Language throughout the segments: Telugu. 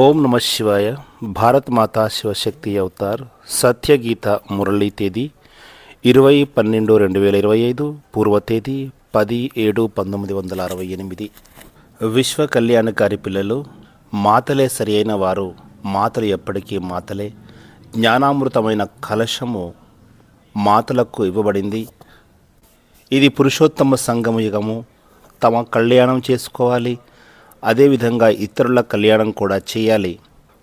ఓం నమ శివాయ. భారత్ మాతా శివశక్తి అవతార్ సత్యగీత మురళీ తేదీ ఇరవై పన్నెండు రెండు వేల ఇరవై ఐదు పూర్వ తేదీ పది ఏడు పంతొమ్మిది వందల అరవై ఎనిమిది. విశ్వ కళ్యాణకారి పిల్లలు మాతలే సరి అయిన వారు మాతలు ఎప్పటికీ మాతలే. జ్ఞానామృతమైన కలశము మాతలకు ఇవ్వబడింది. ఇది పురుషోత్తమ సంగమ యుగము. తమ కళ్యాణం చేసుకోవాలి. అదేవిధంగా ఇతరుల కళ్యాణం కూడా చేయాలి.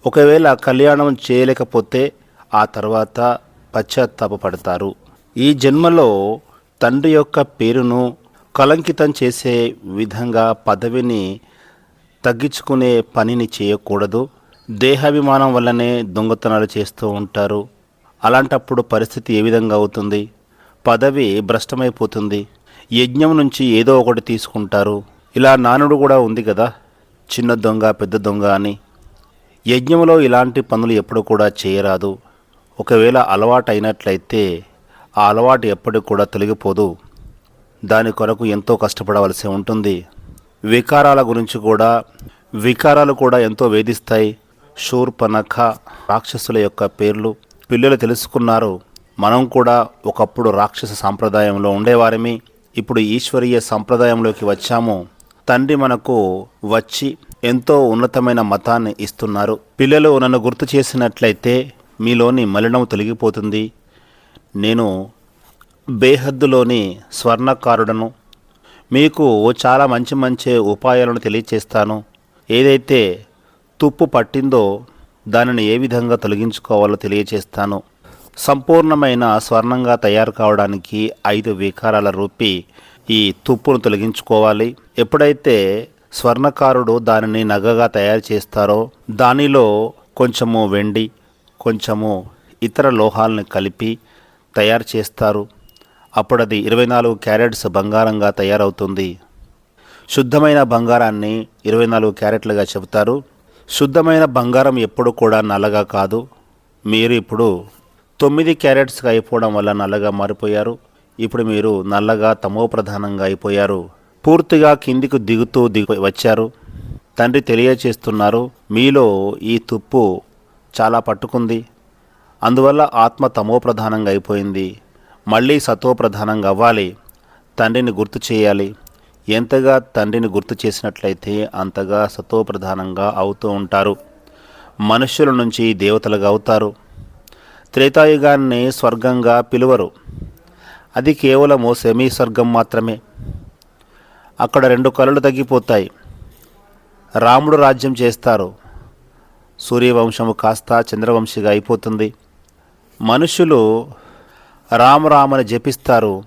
ఒకవేళ కళ్యాణం చేయలేకపోతే ఆ తర్వాత పశ్చాత్తాపపడతారు. ఈ జన్మలో తండ్రి యొక్క పేరును కలంకితం చేసే విధంగా పదవిని తగ్గించుకునే పనిని చేయకూడదు. దేహాభిమానం వల్లనే దొంగతనాలు చేస్తూ ఉంటారు. అలాంటప్పుడు పరిస్థితి ఏ విధంగా అవుతుంది? పదవి భ్రష్టమైపోతుంది. యజ్ఞం నుంచి ఏదో ఒకటి తీసుకుంటారు. ఇలా నానుడు కూడా ఉంది కదా. చిన్న దొంగ పెద్ద దొంగ అని. యజ్ఞంలో ఇలాంటి పనులు ఎప్పుడు కూడా చేయరాదు. ఒకవేళ అలవాటు అయినట్లయితే ఆ అలవాటు ఎప్పటికి కూడా తొలగిపోదు. దాని కొరకు ఎంతో కష్టపడవలసి ఉంటుంది. వికారాల గురించి కూడా వికారాలు కూడా ఎంతో వేధిస్తాయి. శూర్పనఖ రాక్షసుల యొక్క పేర్లు పిల్లలు తెలుసుకున్నారు. మనం కూడా ఒకప్పుడు రాక్షస సాంప్రదాయంలో ఉండేవారమి. ఇప్పుడు ఈశ్వరీయ సంప్రదాయంలోకి వచ్చాము. తండ్రి మనకు వచ్చి ఎంతో ఉన్నతమైన మతాన్ని ఇస్తున్నారు. పిల్లలు నన్ను గుర్తు చేసినట్లయితే మీలోని మలినం తొలగిపోతుంది. నేను బేహద్దులోని స్వర్ణకారుడను. మీకు చాలా మంచి మంచి ఉపాయాలను తెలియచేస్తాను. ఏదైతే తుప్పు పట్టిందో దానిని ఏ విధంగా తొలగించుకోవాలో తెలియచేస్తాను. సంపూర్ణమైన స్వర్ణంగా తయారు కావడానికి ఐదు వికారాల రూపి ఈ తుప్పును తొలగించుకోవాలి. ఎప్పుడైతే స్వర్ణకారుడు దానిని నగగా తయారు చేస్తారో దానిలో కొంచెము వెండి కొంచెము ఇతర లోహాలను కలిపి తయారు చేస్తారు. అప్పుడది ఇరవై నాలుగు క్యారెట్స్ బంగారంగా తయారవుతుంది. శుద్ధమైన బంగారాన్ని ఇరవై నాలుగు క్యారెట్లుగా చెబుతారు. శుద్ధమైన బంగారం ఎప్పుడు కూడా నల్లగా కాదు. మీరు ఇప్పుడు తొమ్మిది క్యారెట్స్గా అయిపోవడం వల్ల నల్లగా మారిపోయారు. ఇప్పుడు మీరు నల్లగా తమో ప్రధానంగా అయిపోయారు. పూర్తిగా కిందికి దిగుతూ దిగు వచ్చారు. తండ్రి తెలియచేస్తున్నారు మీలో ఈ తుప్పు చాలా పట్టుకుంది. అందువల్ల ఆత్మ తమో ప్రధానంగా అయిపోయింది. మళ్ళీ సతో ప్రధానంగా అవ్వాలి. తండ్రిని గుర్తు చేయాలి. ఎంతగా తండ్రిని గుర్తు చేసినట్లయితే అంతగా సతో ప్రధానంగా అవుతూ ఉంటారు. మనుష్యుల నుంచి దేవతలుగా అవుతారు. త్రేతాయుగాన్ని స్వర్గంగా పిలువరు. అది కేవలము సెమీ స్వర్గం మాత్రమే. అక్కడ రెండు కళలు తగ్గిపోతాయి. రాముడు రాజ్యం చేస్తారు. సూర్యవంశము కాస్త చంద్రవంశిగా అయిపోతుంది. మనుషులు రామరామని జపిస్తారు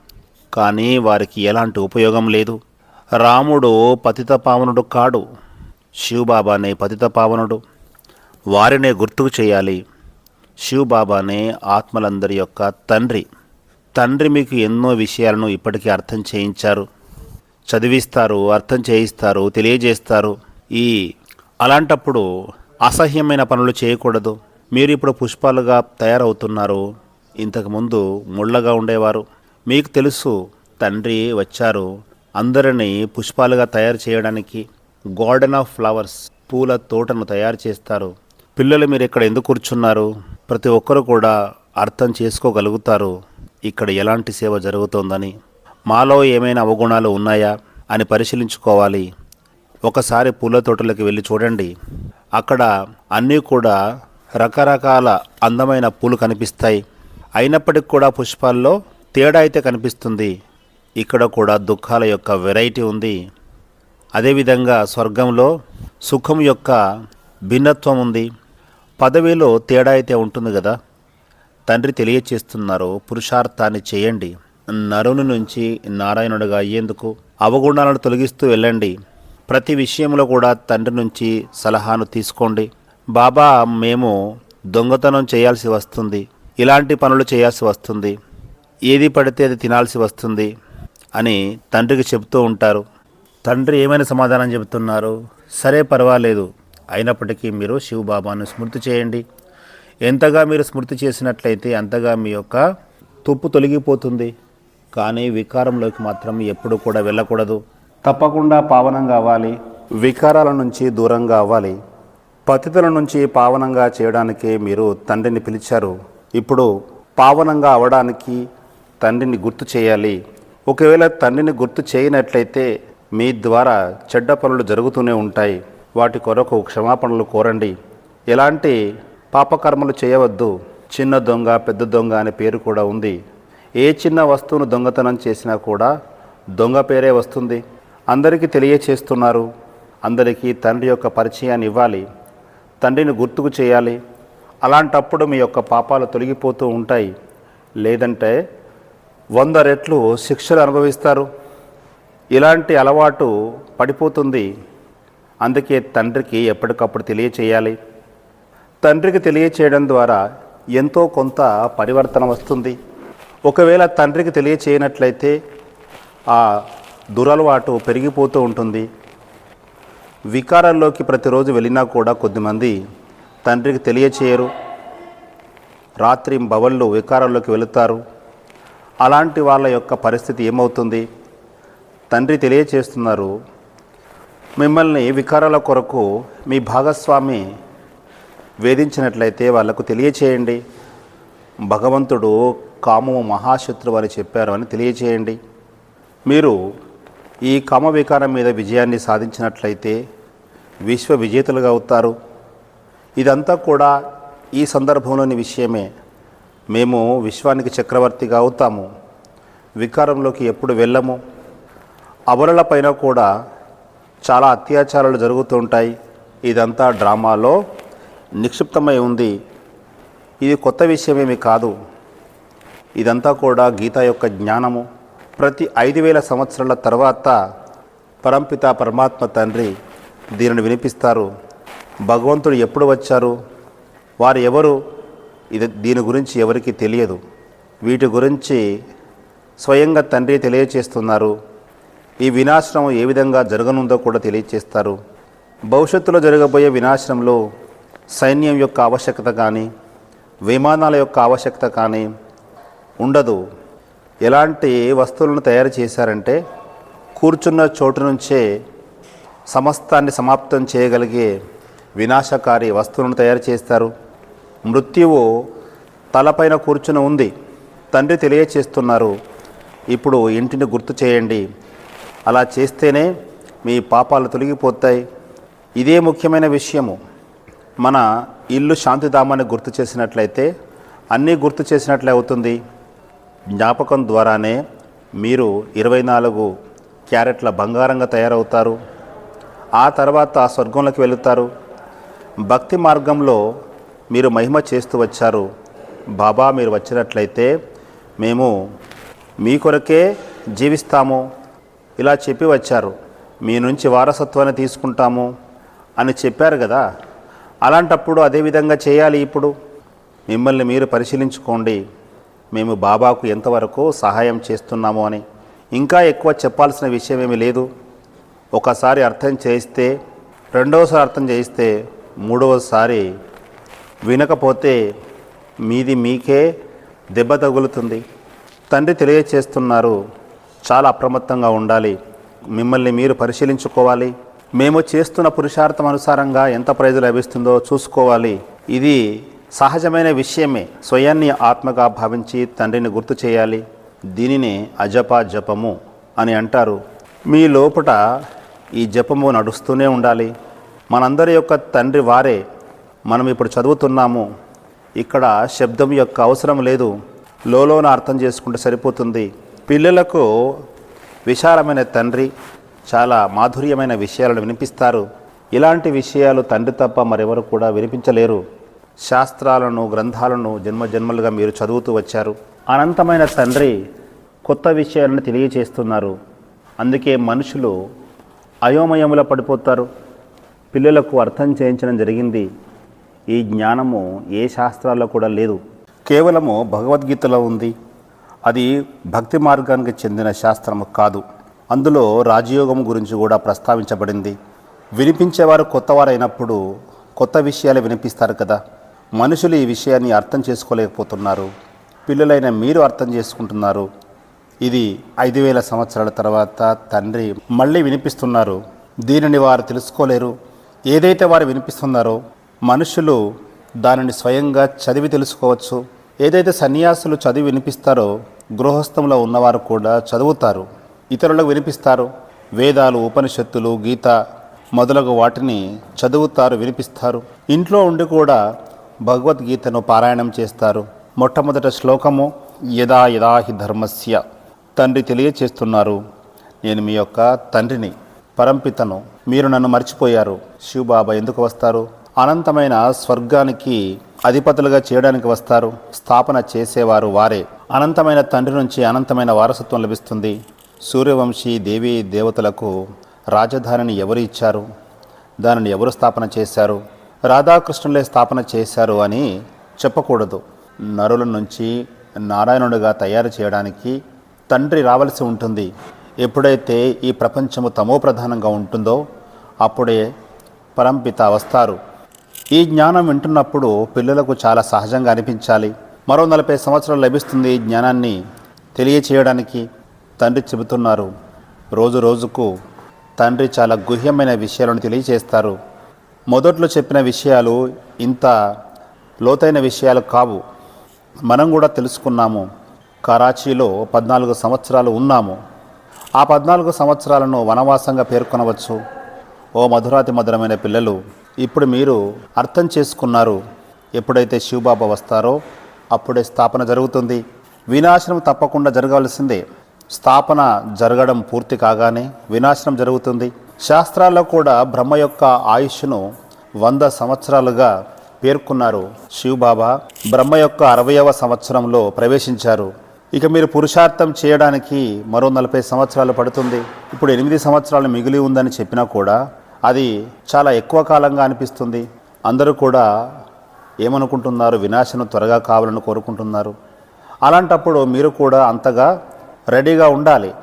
కానీ వారికి ఎలాంటి ఉపయోగం లేదు. రాముడు పతిత పావనుడు కాడు. శివబాబానే పతిత పావనుడు. వారినే గుర్తుకు చేయాలి. శివబాబానే ఆత్మలందరి యొక్క తండ్రి. తండ్రి మీకు ఎన్నో విషయాలను ఇప్పటికీ అర్థం చేయించారు. చదివిస్తారు అర్థం చేయిస్తారు తెలియజేస్తారు. ఈ అలాంటప్పుడు అసహ్యమైన పనులు చేయకూడదు. మీరు ఇప్పుడు పుష్పాలుగా తయారవుతున్నారు. ఇంతకుముందు ముళ్ళగా ఉండేవారు. మీకు తెలుసు తండ్రి వచ్చారు. అందరినీ పుష్పాలుగా తయారు చేయడానికి గార్డెన్ ఆఫ్ ఫ్లవర్స్ పూల తోటను తయారు చేస్తారు. పిల్లలు మీరు ఇక్కడ ఎందుకు కూర్చున్నారు? ప్రతి ఒక్కరు కూడా అర్థం చేసుకోగలుగుతారు. ఇక్కడ ఎలాంటి సేవ జరుగుతోందని? మాలో ఏమైనా అవగుణాలు ఉన్నాయా? అని పరిశీలించుకోవాలి. ఒకసారి పూల తోటలకు వెళ్ళి చూడండి. అక్కడ అన్నీ కూడా రకరకాల అందమైన పూలు కనిపిస్తాయి. అయినప్పటికి కూడా పుష్పాల్లో తేడా అయితే కనిపిస్తుంది. ఇక్కడ కూడా దుఃఖాల యొక్క వెరైటీ ఉంది. అదేవిధంగా స్వర్గంలో సుఖం యొక్క భిన్నత్వం ఉంది. పదవిలో తేడా అయితే ఉంటుంది కదా? తండ్రి తెలియచేస్తున్నారో పురుషార్థాన్ని చేయండి. నరుని నుంచి నారాయణుడిగా అయ్యేందుకు అవగుణాలను తొలగిస్తూ వెళ్ళండి. ప్రతి విషయంలో కూడా తండ్రి నుంచి సలహాను తీసుకోండి. బాబా మేము దొంగతనం చేయాల్సి వస్తుంది. ఇలాంటి పనులు చేయాల్సి వస్తుంది. ఏది పడితే అది తినాల్సి వస్తుంది అని తండ్రికి చెబుతూ ఉంటారు. తండ్రి ఏమైనా సమాధానం చెబుతున్నారు? సరే పర్వాలేదు. అయినప్పటికీ మీరు శివబాబాను స్మృతి చేయండి. ఎంతగా మీరు స్మృతి చేసినట్లయితే అంతగా మీ యొక్క తుప్పు తొలగిపోతుంది. కానీ వికారంలోకి మాత్రం ఎప్పుడు కూడా వెళ్ళకూడదు. తప్పకుండా పావనంగా అవ్వాలి వికారాల నుంచి దూరంగా అవ్వాలి. పతితుల నుంచి పావనంగా చేయడానికి మీరు తండ్రిని పిలిచారు. ఇప్పుడు పావనంగా అవడానికి తండ్రిని గుర్తు చేయాలి. ఒకవేళ తండ్రిని గుర్తు చేయనట్లయితే మీ ద్వారా చెడ్డ పనులు జరుగుతూనే ఉంటాయి. వాటి కొరకు క్షమాపణలు కోరండి. ఎలాంటి పాపకర్మలు చేయవద్దు. చిన్న దొంగ పెద్ద దొంగ అనే పేరు కూడా ఉంది. ఏ చిన్న వస్తువును దొంగతనం చేసినా కూడా దొంగ పేరే వస్తుంది. అందరికీ తెలియచేస్తున్నారు. అందరికీ తండ్రి యొక్క పరిచయాన్ని ఇవ్వాలి. తండ్రిని గుర్తుకు చేయాలి. అలాంటప్పుడు మీ యొక్క పాపాలు తొలగిపోతూ ఉంటాయి. లేదంటే వంద రెట్లు శిక్షలు అనుభవిస్తారు. ఇలాంటి అలవాటు పడిపోతుంది. అందుకే తండ్రికి ఎప్పటికప్పుడు తెలియచేయాలి. తండ్రికి తెలియచేయడం ద్వారా ఎంతో కొంత పరివర్తన వస్తుంది. ఒకవేళ తండ్రికి తెలియచేయనట్లయితే ఆ దురలవాటు పెరిగిపోతూ ఉంటుంది. వికారాల్లోకి ప్రతిరోజు వెళ్ళినా కూడా కొద్దిమంది తండ్రికి తెలియచేయరు. రాత్రి బవళ్ళు వికారాల్లోకి వెళుతారు. అలాంటి వాళ్ళ యొక్క పరిస్థితి ఏమవుతుంది? తండ్రి తెలియచేస్తున్నారు. మిమ్మల్ని వికారాల కొరకు మీ భాగస్వామి వేధించినట్లయితే వాళ్ళకు తెలియచేయండి. భగవంతుడు కామము మహాశత్రువు అని చెప్పారు అని తెలియచేయండి. మీరు ఈ కామ వికారం మీద విజయాన్ని సాధించినట్లయితే విశ్వ విజేతలుగా అవుతారు. ఇదంతా కూడా ఈ సందర్భంలోని విషయమే. మేము విశ్వానికి చక్రవర్తిగా అవుతాము. వికారంలోకి ఎప్పుడు వెళ్ళము. అబలల పైన కూడా చాలా అత్యాచారాలు జరుగుతుంటాయి ఇదంతా డ్రామాలో నిక్షిప్తమై ఉంది. ఇది కొత్త విషయమేమి కాదు. ఇదంతా కూడా గీత యొక్క జ్ఞానము. ప్రతి ఐదు వేల సంవత్సరాల తర్వాత పరంపిత పరమాత్మ తండ్రి దీనిని వినిపిస్తారు. భగవంతుడు ఎప్పుడు వచ్చారు? వారు ఎవరు? ఇది దీని గురించి ఎవరికి తెలియదు. వీటి గురించి స్వయంగా తండ్రి తెలియచేస్తున్నారు. ఈ వినాశనం ఏ విధంగా జరగనుందో కూడా తెలియచేస్తారు. భవిష్యత్తులో జరగబోయే వినాశనంలో సైన్యం యొక్క ఆవశ్యకత కానీ విమానాల యొక్క ఆవశ్యకత కానీ ఉండదు. ఎలాంటి వస్తువులను తయారు చేశారంటే కూర్చున్న చోటు నుంచే సమస్తాన్ని సమాప్తం చేయగలిగే వినాశకారి వస్తువులను తయారు చేస్తారు. మృత్యువు తలపైన కూర్చుని ఉంది. తండ్రి తెలియచేస్తున్నారు ఇప్పుడు ఇంటిని గుర్తు చేయండి. అలా చేస్తేనే మీ పాపాలు తొలగిపోతాయి. ఇదే ముఖ్యమైన విషయము. మన ఇల్లు శాంతిధామాన్ని గుర్తు చేసినట్లయితే అన్నీ గుర్తు చేసినట్లే అవుతుంది. జ్ఞాపకం ద్వారానే మీరు ఇరవై నాలుగు క్యారెట్ల బంగారంగా తయారవుతారు. ఆ తర్వాత ఆ స్వర్గంలోకి వెళుతారు. భక్తి మార్గంలో మీరు మహిమ చేస్తూ వచ్చారు. బాబా మీరు వచ్చినట్లయితే మేము మీ కొరకే జీవిస్తాము. ఇలా చెప్పి వచ్చారు. మీ నుంచి వారసత్వాన్ని తీసుకుంటాము అని చెప్పారు కదా? అలాంటప్పుడు అదేవిధంగా చేయాలి ఇప్పుడు? మిమ్మల్ని మీరు పరిశీలించుకోండి. మేము బాబాకు ఎంతవరకు సహాయం చేస్తున్నాము అని. ఇంకా ఎక్కువ చెప్పాల్సిన విషయం ఏమీ లేదు. ఒకసారి అర్థం చేయిస్తే రెండవసారి అర్థం చేయిస్తే మూడవసారి వినకపోతే మీది మీకే దెబ్బ తగులుతుంది. తండ్రి తెలియచేస్తున్నారు. చాలా అప్రమత్తంగా ఉండాలి. మిమ్మల్ని మీరు పరిశీలించుకోవాలి. మేము చేస్తున్న పురుషార్థం అనుసారంగా ఎంత ప్రైజు లభిస్తుందో చూసుకోవాలి. ఇది సహజమైన విషయమే. స్వయాన్ని ఆత్మగా భావించి తండ్రిని గుర్తు చేయాలి. దీనిని అజప జపము అని అంటారు. మీ లోపట ఈ జపము నడుస్తూనే ఉండాలి. మనందరి యొక్క తండ్రి వారే మనం ఇప్పుడు చదువుతున్నాము. ఇక్కడ శబ్దం యొక్క అవసరం లేదు. లోలోన అర్థం చేసుకుంటే సరిపోతుంది. పిల్లలకు విశాలమైన తండ్రి చాలా మాధుర్యమైన విషయాలను వినిపిస్తారు. ఇలాంటి విషయాలు తండ్రి తప్ప మరెవరు కూడా వినిపించలేరు. శాస్త్రాలను గ్రంథాలను జన్మ జన్మలుగా మీరు చదువుతూ వచ్చారు. అనంతమైన తండ్రి కొత్త విషయాలను తెలియచేస్తున్నారు. అందుకే మనుషులు అయోమయముల పడిపోతారు. పిల్లలకు అర్థం చేయించడం జరిగింది. ఈ జ్ఞానము ఏ శాస్త్రాల్లో కూడా లేదు. కేవలము భగవద్గీతలో ఉంది. అది భక్తి మార్గానికి చెందిన శాస్త్రము కాదు. అందులో రాజయోగం గురించి కూడా ప్రస్తావించబడింది. వినిపించేవారు కొత్తవారైనప్పుడు కొత్త విషయాలు వినిపిస్తారు కదా. మనుషులు ఈ విషయాన్ని అర్థం చేసుకోలేకపోతున్నారు. పిల్లలైన మీరు అర్థం చేసుకుంటున్నారు. ఇది ఐదు వేల సంవత్సరాల తర్వాత తండ్రి మళ్ళీ వినిపిస్తున్నారు. దీనిని వారు తెలుసుకోలేరు. ఏదైతే వారు వినిపిస్తున్నారో మనుషులు దానిని స్వయంగా చదివి తెలుసుకోవచ్చు. ఏదైతే సన్యాసులు చదివి వినిపిస్తారో గృహస్థంలో ఉన్నవారు కూడా చదువుతారు. ఇతరులకు వినిపిస్తారు. వేదాలు ఉపనిషత్తులు గీత మొదలగు వాటిని చదువుతారు వినిపిస్తారు. ఇంట్లో ఉండి కూడా భగవద్గీతను పారాయణం చేస్తారు. మొట్టమొదట శ్లోకము యదా యదా హి ధర్మస్య. తండ్రి తెలియచేస్తున్నారు నేను మీ యొక్క తండ్రిని పరంపితను. మీరు నన్ను మర్చిపోయారు. శివబాబా ఎందుకు వస్తారు? అనంతమైన స్వర్గానికి అధిపతులుగా చేయడానికి వస్తారు. స్థాపన చేసేవారు వారే. అనంతమైన తండ్రి నుంచి అనంతమైన వారసత్వం లభిస్తుంది. సూర్యవంశీ దేవీ దేవతలకు రాజధానిని ఎవరు ఇచ్చారు? దానిని ఎవరు స్థాపన చేశారు? రాధాకృష్ణులే స్థాపన చేశారు అని చెప్పకూడదు. నరుల నుంచి నారాయణుడిగా తయారు చేయడానికి తండ్రి రావలసి ఉంటుంది. ఎప్పుడైతే ఈ ప్రపంచము తమో ప్రధానంగా ఉంటుందో అప్పుడే పరంపిత వస్తారు. ఈ జ్ఞానం వింటున్నప్పుడు పిల్లలకు చాలా సహజంగా అనిపించాలి. మరో నలభై సంవత్సరాలు లభిస్తుంది ఈ జ్ఞానాన్ని తెలియచేయడానికి. తండ్రి చెబుతున్నారు. రోజు రోజుకు తండ్రి చాలా గుహ్యమైన విషయాలను తెలియచేస్తారు మొదట్లో చెప్పిన విషయాలు ఇంత లోతైన విషయాలు కావు. మనం కూడా తెలుసుకున్నాము. కరాచీలో పద్నాలుగు సంవత్సరాలు ఉన్నాము. ఆ పద్నాలుగు సంవత్సరాలను వనవాసంగా పేర్కొనవచ్చు. ఓ మధురాతి మధురమైన పిల్లలు ఇప్పుడు మీరు అర్థం చేసుకున్నారు. ఎప్పుడైతే శివబాబా వస్తారో అప్పుడే స్థాపన జరుగుతుంది. వినాశనం తప్పకుండా జరగాల్సిందే. స్థాపన జరగడం పూర్తి కాగానే వినాశనం జరుగుతుంది. శాస్త్రాల్లో కూడా బ్రహ్మ యొక్క ఆయుష్ను వంద సంవత్సరాలుగా పేర్కొన్నారు శివబాబా. బ్రహ్మ యొక్క అరవయవ సంవత్సరంలో ప్రవేశించారు. ఇక మీరు పురుషార్థం చేయడానికి మరో నలభై సంవత్సరాలు పడుతుంది. ఇప్పుడు ఎనిమిది సంవత్సరాలు మిగిలి ఉందని చెప్పినా కూడా అది చాలా ఎక్కువ కాలంగా అనిపిస్తుంది. అందరూ కూడా ఏమనుకుంటున్నారు? వినాశనం త్వరగా కావాలని కోరుకుంటున్నారు. అలాంటప్పుడు మీరు కూడా అంతగా రెడీగా ఉండాలి.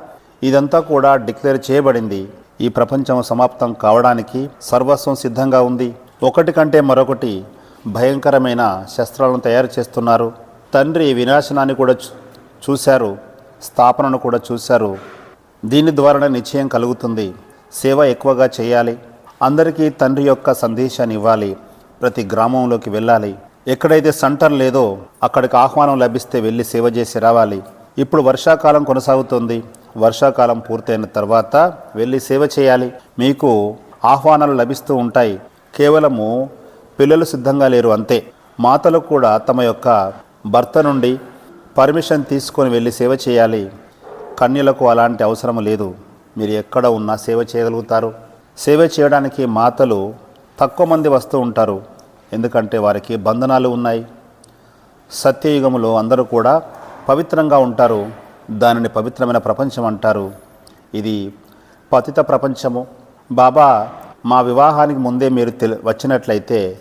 ఇదంతా కూడా డిక్లేర్ చేయబడింది. ఈ ప్రపంచం సమాప్తం కావడానికి సర్వస్వం సిద్ధంగా ఉంది. ఒకటి కంటే మరొకటి భయంకరమైన శస్త్రాలను తయారు చేస్తున్నారు. తండ్రి వినాశనాన్ని కూడా చూశారు. స్థాపనను కూడా చూశారు. దీని ద్వారానే నిశ్చయం కలుగుతుంది. సేవ ఎక్కువగా చేయాలి. అందరికీ తండ్రి యొక్క సందేశాన్ని ఇవ్వాలి. ప్రతి గ్రామంలోకి వెళ్ళాలి. ఎక్కడైతే సెంటర్ లేదో అక్కడికి ఆహ్వానం లభిస్తే వెళ్ళి సేవ చేసి రావాలి. ఇప్పుడు వర్షాకాలం కొనసాగుతుంది. వర్షాకాలం పూర్తయిన తర్వాత వెళ్ళి సేవ చేయాలి. మీకు ఆహ్వానాలు లభిస్తూ ఉంటాయి. కేవలము పిల్లలు సిద్ధంగా లేరు అంతే. మాతలు కూడా తమ యొక్క భర్త నుండి పర్మిషన్ తీసుకొని వెళ్ళి సేవ చేయాలి. కన్యలకు అలాంటి అవసరం లేదు. మీరు ఎక్కడ ఉన్నా సేవ చేయగలుగుతారు. సేవ చేయడానికి మాతలు తక్కువ మంది వస్తూ ఉంటారు. ఎందుకంటే వారికి బంధనాలు ఉన్నాయి. సత్యయుగంలో అందరూ కూడా పవిత్రంగా ఉంటారు. దానిని పవిత్రమైన ప్రపంచం అంటారు. ఇది పతిత ప్రపంచము. బాబా మా వివాహానికి ముందే మీరు తెలి వచ్చినట్లయితే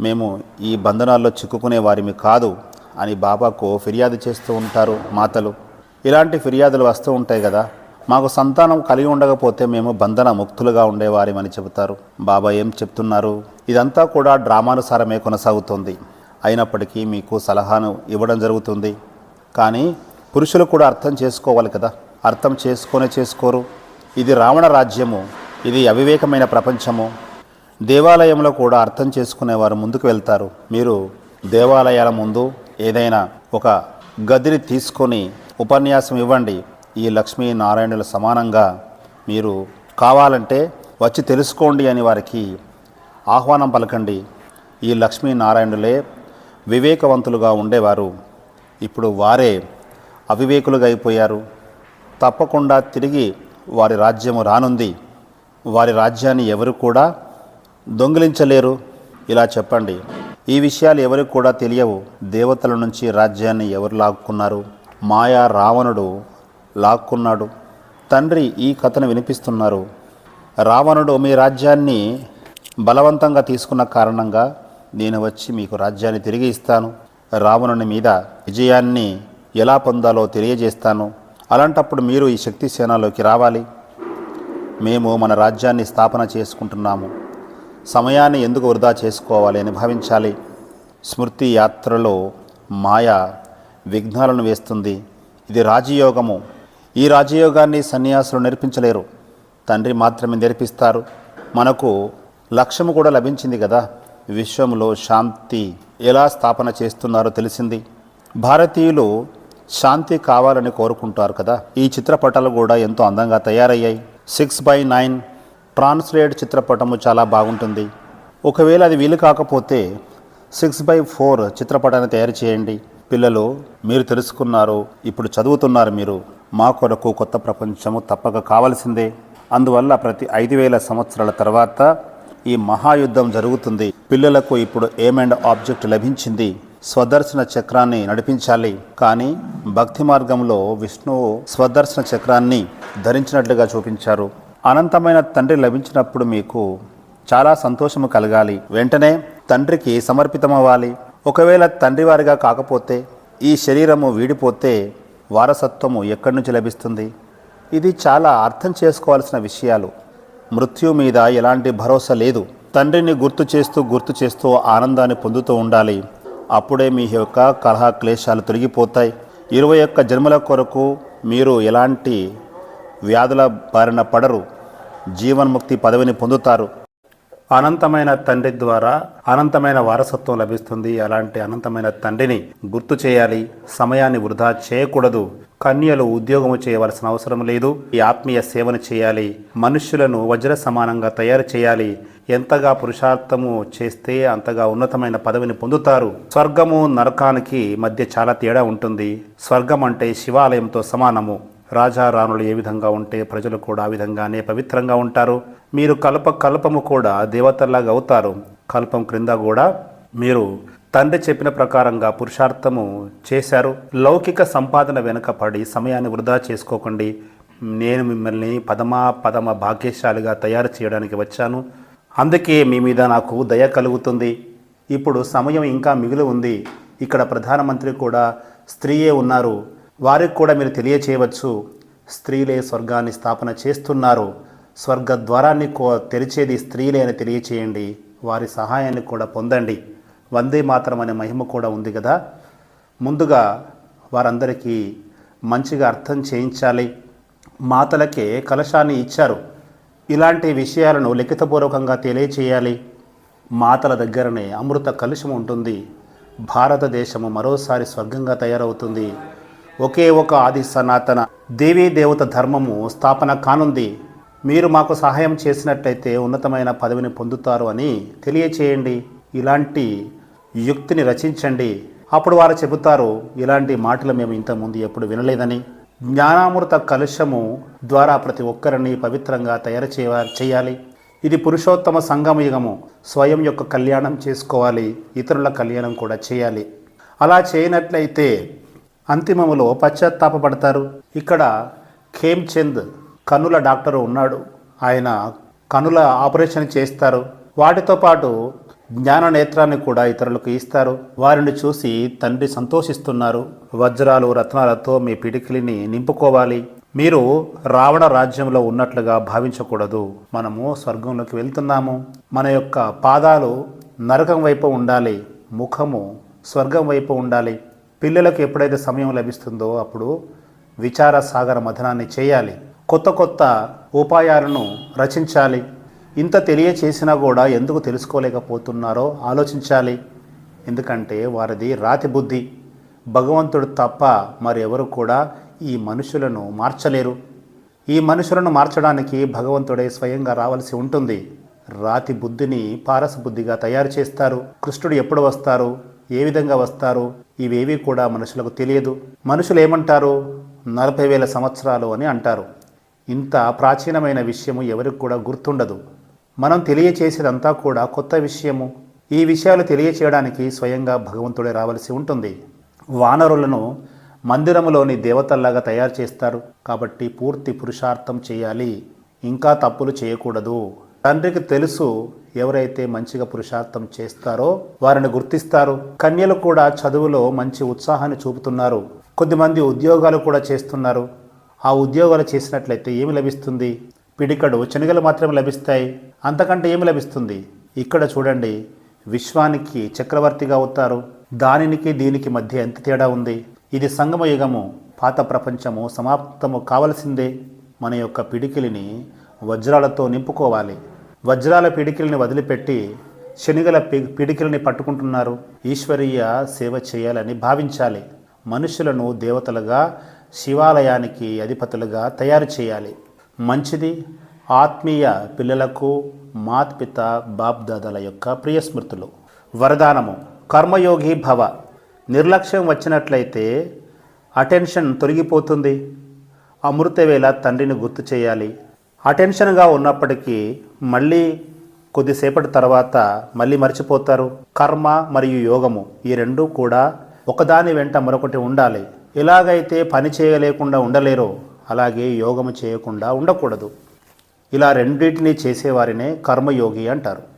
మేము ఈ బంధనాల్లో చిక్కుకునే వారిమి కాదు అని బాబాకు ఫిర్యాదు చేస్తూ ఉంటారు మాతలు. ఇలాంటి ఫిర్యాదులు వస్తూ ఉంటాయి కదా. మాకు సంతానం కలిగి ఉండకపోతే మేము బంధన ముక్తులుగా ఉండేవారిమని చెబుతారు. బాబా ఏం చెప్తున్నారు? ఇదంతా కూడా డ్రామానుసారమే కొనసాగుతుంది. అయినప్పటికీ మీకు సలహాను ఇవ్వడం జరుగుతుంది. కానీ పురుషులు కూడా అర్థం చేసుకోవాలి కదా. అర్థం చేసుకొనే చేసుకోరు. ఇది రావణ రాజ్యము. ఇది అవివేకమైన ప్రపంచము. దేవాలయంలో కూడా అర్థం చేసుకునేవారు ముందుకు వెళ్తారు. మీరు దేవాలయాల ముందు ఏదైనా ఒక గదిని తీసుకొని ఉపన్యాసం ఇవ్వండి. ఈ లక్ష్మీ నారాయణుల సమానంగా మీరు కావాలంటే వచ్చి తెలుసుకోండి అని వారికి ఆహ్వానం పలకండి. ఈ లక్ష్మీ నారాయణులే వివేకవంతులుగా ఉండేవారు. ఇప్పుడు వారే అవివేకులుగా అయిపోయారు. తప్పకుండా తిరిగి వారి రాజ్యము రానుంది. వారి రాజ్యాన్ని ఎవరు కూడా దొంగిలించలేరు. ఇలా చెప్పండి. ఈ విషయాలు ఎవరికి కూడా తెలియవు. దేవతల నుంచి రాజ్యాన్ని ఎవరు లాక్కున్నారు? మాయా రావణుడు లాక్కున్నాడు. తండ్రి ఈ కథను వినిపిస్తున్నారు. రావణుడు మీ రాజ్యాన్ని బలవంతంగా తీసుకున్న కారణంగా నేను వచ్చి మీకు రాజ్యాన్ని తిరిగి ఇస్తాను. రావణుని మీద విజయాన్ని ఎలా పొందాలో తెలియజేస్తాను. అలాంటప్పుడు మీరు ఈ శక్తి సేనలోకి రావాలి. మేము మన రాజ్యాన్ని స్థాపన చేసుకుంటున్నాము. సమయాన్ని ఎందుకు వృధా చేసుకోవాలి అని భావించాలి. స్మృతి యాత్రలో మాయ విఘ్నాలను వేస్తుంది. ఇది రాజయోగము. ఈ రాజయోగాన్ని సన్యాసులు నేర్పించలేరు. తండ్రి మాత్రమే నేర్పిస్తారు. మనకు లక్ష్యము కూడా లభించింది కదా. విశ్వంలో శాంతి ఎలా స్థాపన చేస్తున్నారో తెలిసింది. భారతీయులు శాంతి కావాలని కోరుకుంటారు కదా. ఈ చిత్రపటాలు కూడా ఎంతో అందంగా తయారయ్యాయి. సిక్స్ బై నైన్ ట్రాన్స్లేట్ చిత్రపటము చాలా బాగుంటుంది. ఒకవేళ అది వీలు కాకపోతే సిక్స్ బై ఫోర్ చిత్రపటాన్ని తయారు చేయండి. పిల్లలు మీరు తెలుసుకున్నారు ఇప్పుడు చదువుతున్నారు మీరు. మా కొరకు కొత్త ప్రపంచము తప్పక కావాల్సిందే. అందువల్ల ప్రతి ఐదు వేల సంవత్సరాల తర్వాత ఈ మహాయుద్ధం జరుగుతుంది. పిల్లలకు ఇప్పుడు ఏమ్ ఆబ్జెక్ట్ లభించింది. స్వదర్శన చక్రాన్ని నడిపించాలి. కానీ భక్తి మార్గంలో విష్ణువు స్వదర్శన చక్రాన్ని ధరించినట్లుగా చూపించారు. అనంతమైన తండ్రి లభించినప్పుడు మీకు చాలా సంతోషము కలగాలి. వెంటనే తండ్రికి సమర్పితమవ్వాలి. ఒకవేళ తండ్రి వారిగా కాకపోతే ఈ శరీరము వీడిపోతే వారసత్వము ఎక్కడి నుంచి లభిస్తుంది? ఇది చాలా అర్థం చేసుకోవాల్సిన విషయాలు. మృత్యు మీద ఎలాంటి భరోసా లేదు. తండ్రిని గుర్తు చేస్తూ గుర్తు చేస్తూ ఆనందాన్ని పొందుతూ ఉండాలి. అప్పుడే మీ యొక్క కలహ క్లేశాలు తొలగిపోతాయి. ఇరవై ఒక్క జన్మల కొరకు మీరు ఎలాంటి వ్యాధుల బారిన పడరు. జీవన్ముక్తి పదవిని పొందుతారు. అనంతమైన తండ్రి ద్వారా అనంతమైన వారసత్వం లభిస్తుంది. అలాంటి అనంతమైన తండ్రిని గుర్తు చేయాలి. సమయాన్ని వృధా చేయకూడదు. కన్యలు ఉద్యోగము చేయవలసిన అవసరం లేదు. ఈ ఆత్మీయ సేవను చేయాలి. మనుష్యులను వజ్ర సమానంగా తయారు చేయాలి. ఎంతగా పురుషార్థము చేస్తే అంతగా ఉన్నతమైన పదవిని పొందుతారు. స్వర్గము నరకానికి మధ్య చాలా తేడా ఉంటుంది. స్వర్గం అంటే శివాలయంతో సమానము. రాజా రాణులు ఏ విధంగా ఉంటే ప్రజలు కూడా ఆ విధంగానే పవిత్రంగా ఉంటారు. మీరు కల్ప కల్పము కూడా దేవతల్లాగా అవుతారు. కల్పం క్రింద కూడా మీరు తండ్రి చెప్పిన ప్రకారంగా పురుషార్థము చేశారు. లౌకిక సంపాదన వెనుక పడి సమయాన్ని వృధా చేసుకోకండి. నేను మిమ్మల్ని పదమా పదమ భాగ్యశాలిగా తయారు చేయడానికి వచ్చాను. అందుకే మీ మీద నాకు దయ కలుగుతుంది. ఇప్పుడు సమయం ఇంకా మిగిలి ఉంది. ఇక్కడ ప్రధానమంత్రి కూడా స్త్రీయే ఉన్నారు. వారికి కూడా మీరు తెలియచేయవచ్చు. స్త్రీలే స్వర్గాన్ని స్థాపన చేస్తున్నారు. స్వర్గ ద్వారాన్ని కో తెరిచేది స్త్రీలే అని తెలియచేయండి. వారి సహాయాన్ని కూడా పొందండి. వందే మాత్రం అనే మహిమ కూడా ఉంది కదా. ముందుగా వారందరికీ మంచిగా అర్థం చేయించాలి. మాతలకే కలశాన్ని ఇచ్చారు. ఇలాంటి విషయాలను లిఖితపూర్వకంగా తెలియచేయాలి. మాతల దగ్గరనే అమృత కలుషం ఉంటుంది. భారతదేశము మరోసారి స్వర్గంగా తయారవుతుంది. ఒకే ఒక ఆది సనాతన దేవీ దేవత ధర్మము స్థాపన కానుంది. మీరు మాకు సహాయం చేసినట్లయితే ఉన్నతమైన పదవిని పొందుతారు అని తెలియచేయండి. ఇలాంటి యుక్తిని రచించండి. అప్పుడు వారు చెబుతారు ఇలాంటి మాటలు మేము ఇంతకుముందు ఎప్పుడు వినలేదని. జ్ఞానామృత కలుషము ద్వారా ప్రతి ఒక్కరిని పవిత్రంగా తయారు చేయ చేయాలి. ఇది పురుషోత్తమ సంగమ యుగము. స్వయం యొక్క కళ్యాణం చేసుకోవాలి. ఇతరుల కళ్యాణం కూడా చేయాలి. అలా చేయనట్లయితే అంతిమములో పశ్చాత్తాపపడతారు. ఇక్కడ ఖేమ్చంద్ కనుల డాక్టరు ఉన్నాడు. ఆయన కనుల ఆపరేషన్ చేస్తారు. వాటితో పాటు జ్ఞాన నేత్రాన్ని కూడా ఇతరులకు ఇస్తారు. వారిని చూసి తండ్రి సంతోషిస్తున్నారు. వజ్రాలు రత్నాలతో మీ పిడికిలిని నింపుకోవాలి. మీరు రావణ రాజ్యంలో ఉన్నట్లుగా భావించకూడదు. మనము స్వర్గంలోకి వెళ్తున్నాము. మన యొక్క పాదాలు నరకం వైపు ఉండాలి. ముఖము స్వర్గం వైపు ఉండాలి. పిల్లలకు ఎప్పుడైతే సమయం లభిస్తుందో అప్పుడు విచార సాగర మథనాన్ని చేయాలి. కొత్త కొత్త ఉపాయాలను రచించాలి. ఇంత తెలియచేసినా కూడా ఎందుకు తెలుసుకోలేకపోతున్నారో ఆలోచించాలి. ఎందుకంటే వారిది రాతి బుద్ధి. భగవంతుడు తప్ప మరెవరు కూడా ఈ మనుషులను మార్చలేరు. ఈ మనుషులను మార్చడానికి భగవంతుడే స్వయంగా రావాల్సి ఉంటుంది. రాతి బుద్ధిని పారస బుద్ధిగా తయారు చేస్తారు. కృష్ణుడు ఎప్పుడు వస్తారు? ఏ విధంగా వస్తారు? ఇవేవి కూడా మనుషులకు తెలియదు. మనుషులు ఏమంటారు నలభై వేల సంవత్సరాలు అని అంటారు. ఇంత ప్రాచీనమైన విషయము ఎవరికి కూడా గుర్తుండదు. మనం తెలియచేసేదంతా కూడా కొత్త విషయము. ఈ విషయాలు తెలియచేయడానికి స్వయంగా భగవంతుడే రావలసి ఉంటుంది. వానరులను మందిరములోని దేవతల్లాగా తయారు చేస్తారు. కాబట్టి పూర్తి పురుషార్థం చేయాలి. ఇంకా తప్పులు చేయకూడదు. తండ్రికి తెలుసు ఎవరైతే మంచిగా పురుషార్థం చేస్తారో వారిని గుర్తిస్తారు. కన్యలు కూడా చదువులో మంచి ఉత్సాహాన్ని చూపుతున్నారు. కొద్దిమంది ఉద్యోగాలు కూడా చేస్తున్నారు. ఆ ఉద్యోగాలు చేసినట్లయితే ఏమి లభిస్తుంది? పిడికడు శనగలు మాత్రమే లభిస్తాయి. అంతకంటే ఏమి లభిస్తుంది? ఇక్కడ చూడండి. విశ్వానికి చక్రవర్తిగా అవుతారు. దానికి దీనికి మధ్య ఎంత తేడా ఉంది? ఇది సంగమ యుగము. పాత ప్రపంచము సమాప్తము కావలసిందే. మన యొక్క పిడికిలిని వజ్రాలతో నింపుకోవాలి. వజ్రాల పిడికిలిని వదిలిపెట్టి శనిగల పిడికిలిని పిడికిలని పట్టుకుంటున్నారు. ఈశ్వరీయ సేవ చేయాలని భావించాలి. మనుషులను దేవతలుగా శివాలయానికి అధిపతులుగా తయారు చేయాలి. మంచిది. ఆత్మీయ పిల్లలకు మాత్పిత బాప్దాదల యొక్క ప్రియ స్మృతులు వరదానము. కర్మయోగి భవ. నిర్లక్ష్యం వచ్చినట్లయితే అటెన్షన్ తొలగిపోతుంది. అమృతవేళ తండ్రిని గుర్తు చేయాలి. అటెన్షన్గా ఉన్నప్పటికీ మళ్ళీ కొద్దిసేపటి తర్వాత మళ్ళీ మర్చిపోతారు. కర్మ మరియు యోగము ఈ రెండూ కూడా ఒకదాని వెంట మరొకటి ఉండాలి. ఎలాగైతే పని చేయలేకుండా ఉండలేరో అలాగే యోగము చేయకుండా ఉండకూడదు. ఇలా రెండింటినీ చేసేవారినే కర్మయోగి అంటారు.